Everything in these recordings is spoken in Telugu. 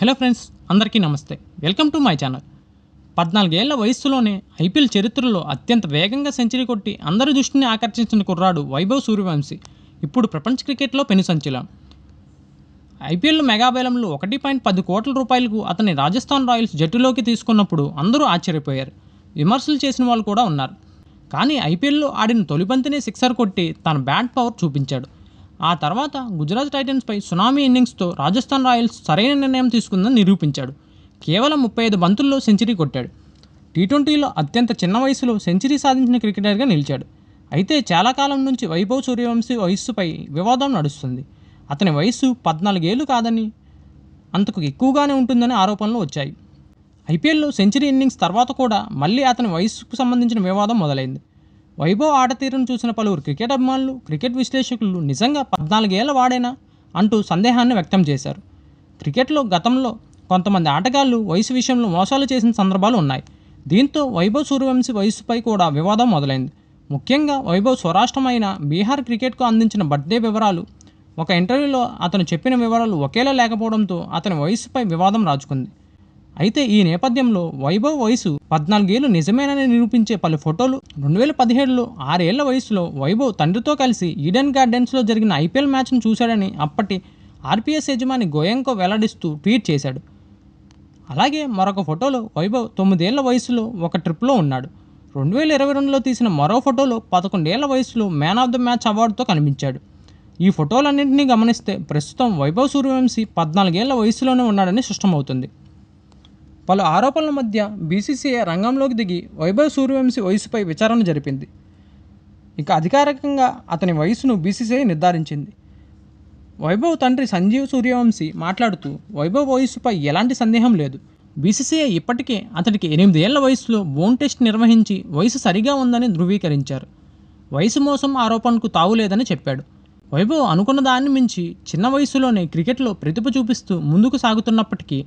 హలో ఫ్రెండ్స్ అందరికీ నమస్తే. Welcome to my channel. పద్నాలుగేళ్ళ వయస్సులోనే ఐపీఎల్ చరిత్రలో అత్యంత వేగంగా సెంచరీ కొట్టి అందరి దృష్టిని ఆకర్షించిన కుర్రాడు వైభవ్ సూర్యవంశీ ఇప్పుడు ప్రపంచ క్రికెట్లో పెనుసంచలం ఐపీఎల్ మెగాబేలంలో ఒకటి పాయింట్ పది కోట్ల రూపాయలకు అతన్ని రాజస్థాన్ రాయల్స్ జట్టులోకి తీసుకున్నప్పుడు అందరూ ఆశ్చర్యపోయారు. విమర్శలు చేసిన వాళ్ళు కూడా ఉన్నారు. కానీ ఐపీఎల్లో ఆడిన తొలిపంతినే సిక్సర్ కొట్టి తన బ్యాట్ పవర్ చూపించాడు. ఆ తర్వాత గుజరాత్ టైటన్స్పై సునామీ ఇన్నింగ్స్తో రాజస్థాన్ రాయల్స్ సరైన నిర్ణయం తీసుకుందని నిరూపించాడు. కేవలం ముప్పై ఐదు బంతుల్లో సెంచరీ కొట్టాడు. టీ ట్వంటీలో అత్యంత చిన్న వయసులో సెంచరీ సాధించిన క్రికెటర్గా నిలిచాడు. అయితే చాలా కాలం నుంచి వైభవ్ సూర్యవంశీ వయస్సుపై వివాదం నడుస్తుంది. అతని వయస్సు పద్నాలుగేళ్ళు కాదని అంతకు ఎక్కువగానే ఉంటుందని ఆరోపణలు వచ్చాయి. ఐపీఎల్లో సెంచరీ ఇన్నింగ్స్ తర్వాత కూడా మళ్ళీ అతని వయస్సుకు సంబంధించిన వివాదం మొదలైంది. వైభవ్ ఆటతీరును చూసిన పలువురు క్రికెట్ అభిమానులు క్రికెట్ విశ్లేషకులు నిజంగా పద్నాలుగేళ్ళ వాడేనా అంటూ సందేహాన్ని వ్యక్తం చేశారు. క్రికెట్లో గతంలో కొంతమంది ఆటగాళ్ళు వయసు విషయంలో మోసాలు చేసిన సందర్భాలు ఉన్నాయి. దీంతో వైభవ్ సూర్యవంశీ వయసుపై కూడా వివాదం మొదలైంది. ముఖ్యంగా వైభవ్ స్వరాష్ట్రమైన బీహార్ క్రికెట్కు అందించిన బర్త్డే వివరాలు ఒక ఇంటర్వ్యూలో అతను చెప్పిన వివరాలు ఒకేలా లేకపోవడంతో అతని వయసుపై వివాదం రాజుకుంది. అయితే ఈ నేపథ్యంలో వైభవ్ వయసు పద్నాలుగేళ్ళు నిజమేనని నిరూపించే పలు ఫోటోలు రెండు వేల పదిహేడులో ఆరేళ్ళ వయసులో వైభవ్ తండ్రితో కలిసి ఈడెన్ గార్డెన్స్లో జరిగిన ఐపీఎల్ మ్యాచ్ను చూశాడని అప్పటి ఆర్పీఎస్ యజమాని గోయంకో వెల్లడిస్తూ ట్వీట్ చేశాడు. అలాగే మరొక ఫోటోలో వైభవ్ తొమ్మిదేళ్ళ వయసులో ఒక ట్రిప్లో ఉన్నాడు. రెండు వేల ఇరవై రెండులో తీసిన మరో ఫోటోలో పదకొండేళ్ళ వయసులో మ్యాన్ ఆఫ్ ద మ్యాచ్ అవార్డుతో కనిపించాడు. ఈ ఫోటోలన్నింటినీ గమనిస్తే ప్రస్తుతం వైభవ్ సూర్యవంశీ పద్నాలుగేళ్ళ వయసులోనే ఉన్నాడని స్పష్టమవుతుంది. పలు ఆరోపణల మధ్య బీసీసీఐ రంగంలోకి దిగి వైభవ్ సూర్యవంశీ వయసుపై విచారణ జరిపింది. ఇక అధికారికంగా అతని వయసును బీసీసీఐ నిర్ధారించింది. వైభవ్ తండ్రి సంజీవ్ సూర్యవంశీ మాట్లాడుతూ వైభవ్ వయసుపై ఎలాంటి సందేహం లేదు. బీసీసీఐ ఇప్పటికే అతడికి ఎనిమిదేళ్ళ వయసులో బోన్ టెస్ట్ నిర్వహించి వయసు సరిగా ఉందని ధృవీకరించారు. వయసు మోసం ఆరోపణకు తావులేదని చెప్పాడు. వైభవ్ అనుకున్న దాన్ని మించి చిన్న వయసులోనే క్రికెట్లో ప్రతిభ చూపిస్తూ ముందుకు సాగుతున్నప్పటికీ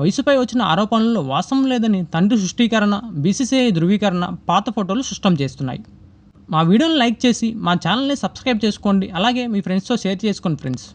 వయసుపై వచ్చిన ఆరోపణల్లో వాస్తవం లేదని తండ్రి సృష్టీకరణ బీసీసీఐ ధృవీకరణ పాత ఫోటోలు స్పష్టం చేస్తున్నాయి. మా వీడియోని లైక్ చేసి మా ఛానల్ని సబ్స్క్రైబ్ చేసుకోండి. అలాగే మీ ఫ్రెండ్స్తో షేర్ చేసుకోండి ఫ్రెండ్స్.